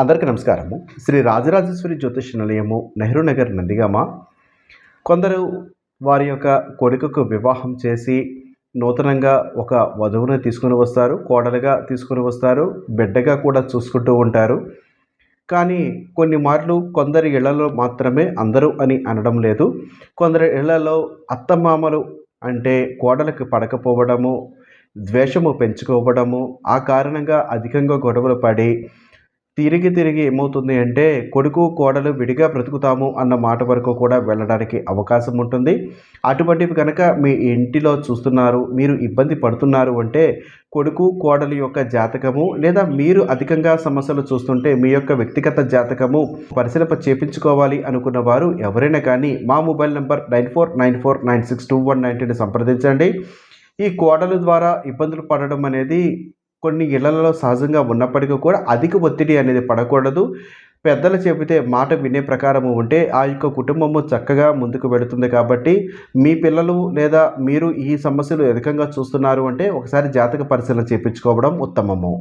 అందరికీ నమస్కారము. శ్రీ రాజరాజేశ్వరి జ్యోతిష నిలయము నెహ్రూ నగర్ నందిగామ. కొందరు వారి యొక్క కొడుకుకు వివాహం చేసి నూతనంగా ఒక వధువుని తీసుకుని వస్తారు కోడలుగా తీసుకుని వస్తారు బిడ్డగా కూడా చూసుకుంటూ ఉంటారు. కానీ కొన్ని మార్లు కొందరి ఇళ్ళలో మాత్రమే అందరూ అని అనడం లేదు. కొందరి ఇళ్ళలో అత్తమామలు అంటే కోడలకు పడకపోవడము ద్వేషము పెంచుకోవడము ఆ కారణంగా అధికంగా గొడవలు పడి తిరిగి తిరిగి ఏమవుతుంది అంటే కొడుకు కోడలు విడిగా బ్రతుకుతాము అన్న మాట వరకు కూడా వెళ్ళడానికి అవకాశం ఉంటుంది. అటువంటివి కనుక మీ ఇంటిలో చూస్తున్నారు మీరు ఇబ్బంది పడుతున్నారు అంటే కొడుకు కోడలు యొక్క జాతకము లేదా మీరు అధికంగా సమస్యలు చూస్తుంటే మీ యొక్క వ్యక్తిగత జాతకము పరిశీలన చేపించుకోవాలి అనుకున్న వారు ఎవరైనా కానీ మా mobile number nine four nine four nine six two one నైన్టీని సంప్రదించండి. ఈ కోడలు ద్వారా ఇబ్బందులు పడడం అనేది కొన్ని ఇళ్ళలో సహజంగా ఉన్నప్పటికీ కూడా అధిక ఒత్తిడి అనేది పడకూడదు. పెద్దలు చెబితే మాట వినే ప్రకారము ఉంటే ఆ యొక్క కుటుంబము చక్కగా ముందుకు వెళుతుంది కాబట్టి మీ పిల్లలు లేదా మీరు ఈ సమస్యలు అధికంగా చూస్తున్నారు అంటే ఒకసారి జాతక పరిశీలన చేయించుకోవడం ఉత్తమము.